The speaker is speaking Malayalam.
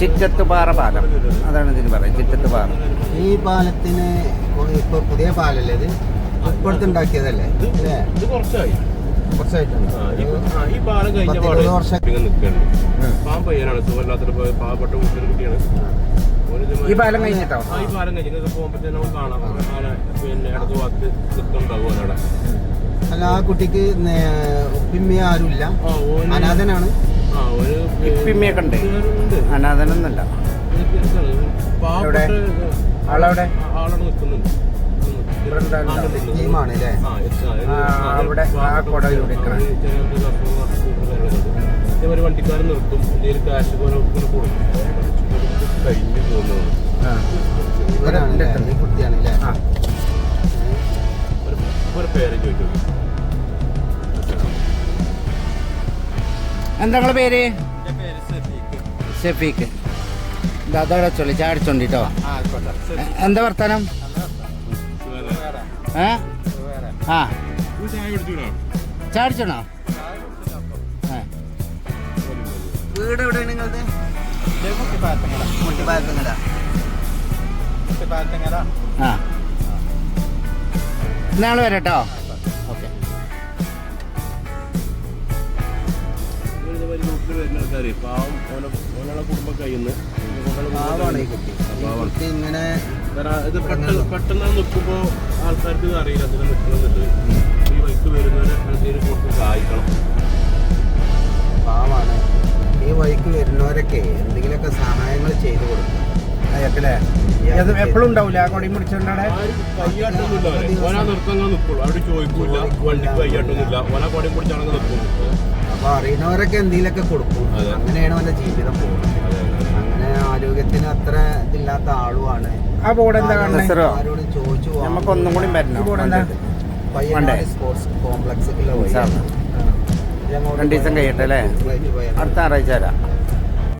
ചിറ്റത്തുപാറ പാലം. അതാണ് ഇതിന് പറയുന്നത് ചിറ്റത്തുപാറ. ഈ പാലത്തിന് ഇപ്പൊ പുതിയ പാലല്ലേ ഇത്? ഇപ്പോഴത്തെ ഉണ്ടാക്കിയതല്ലേ? ഇത് കുറച്ചായി. കുറച്ചായിട്ടുണ്ട്. ഈ പാലം കഴിഞ്ഞ പത്ത് വർഷം. ഇങ്ങനെ നിൽക്കുകയാണ്. ഉം. പാവം പയ്യനാണ് സുഖമില്ലാത്തൊരു പ- പാവപ്പെട്ട കുട്ടിയുടെ കുട്ടിയാണ്. ഈ പാലം കഴിഞ്ഞിട്ടോ? ഈ പാലം നമുക്ക് കാണാം. പിന്നെ അടുത്ത ഭാഗത്ത് നിൽക്കുന്നുണ്ടാവും അവിടെ അല്ല ആ കുട്ടിക്ക് ഉപ്പിമ്മ ആരുമില്ല. അനാഥനാണ്. ഇപ്പിമ്മയൊക്കെ ഉണ്ട്. പാവപ്പെട്ട ആളവിടെ? ടീമാണ് അല്ലേ അവിടെ ആ കുട കാര്യങ്ങളുണ്ട്. ഇതേമാതിരി വണ്ടിക്കാരൻ നിർത്തും. എന്തെങ്കിലും കാശ് പോലെ കൊടുക്കും. കഴിഞ്ഞ് പോകുന്നതാണ് എന്താ നിങ്ങളെ പേര് ഷെഫീക്ക് അതവിടെ ചൊല്ലി ചാടിച്ചോണ്ട് കേട്ടോ എന്താ വർത്താനം? ഏ? ആ. ചായ ചാടിച്ചോണോ വീട് എവിടെയാണ് നിങ്ങളുടെ ആ. നാളെ വരട്ടോ. ഗ്രൂപ്പിൽ വരുന്ന ആൾക്കാര് പാവം ഓനെ ഓനുള്ള കുടുംബം കഴിയുന്നു പാവാണ് ഈ കുട്ടി. കുട്ടി ഇങ്ങനെ ഇത് പെട്ടെന്ന് പെട്ടെന്ന് നിൽക്കുമ്പോൾ ആൾക്കാർക്ക് ഇത് അറിയില്ല അതിനെ നിൽക്കണമെന്നുണ്ട് ഈ വൈക്ക് വരുന്നവരെ എന്തെങ്കിലും കൊടുത്ത് സഹായിക്കണം. പാവാണ്. ഈ വഴിക്ക് വരുന്നവരൊക്കെ എന്തെങ്കിലുമൊക്കെ സഹായങ്ങൾ ചെയ്തു കൊടുക്കും അയ്യക്കല്ലേ എപ്പോഴും ഉണ്ടാവില്ല ആ കൊടിയും പിടിച്ചോണ്ടാണ് അവരെ. ഓനാ നിർത്തങ്ങൾ നിൽക്കുള്ളൂ അവിടെ ചോദിക്കൂല. വണ്ടിക്ക് കയ്യാട്ടൊന്നുമില്ല. ഓനാ കൊടയും പിടിച്ചാണെങ്കിൽ നിൽക്കും അപ്പൊ അറിയുന്നവരൊക്കെ എന്തെങ്കിലുമൊക്കെ കൊടുക്കും. അങ്ങനെയാണ് അവന്റെ ജീവിതം പോകുന്നത്. അങ്ങനെ ആരോഗ്യത്തിന് അത്ര ഇതില്ലാത്ത ആളുമാണ്. ആ ബോർഡ് എന്താ കാണുന്നത് ആരോടും ചോദിച്ചു. നമുക്ക് ഒന്നും കൂടി വരണം. ബോർഡ് എന്താ പയ്യനാട് സ്പോർട്സ് കോംപ്ലക്സിലുള്ള വഴി. രണ്ടു ദിവസം കഴിയട്ടെ അല്ലേ? അടുത്ത ഞായറാഴ്ച വരാം.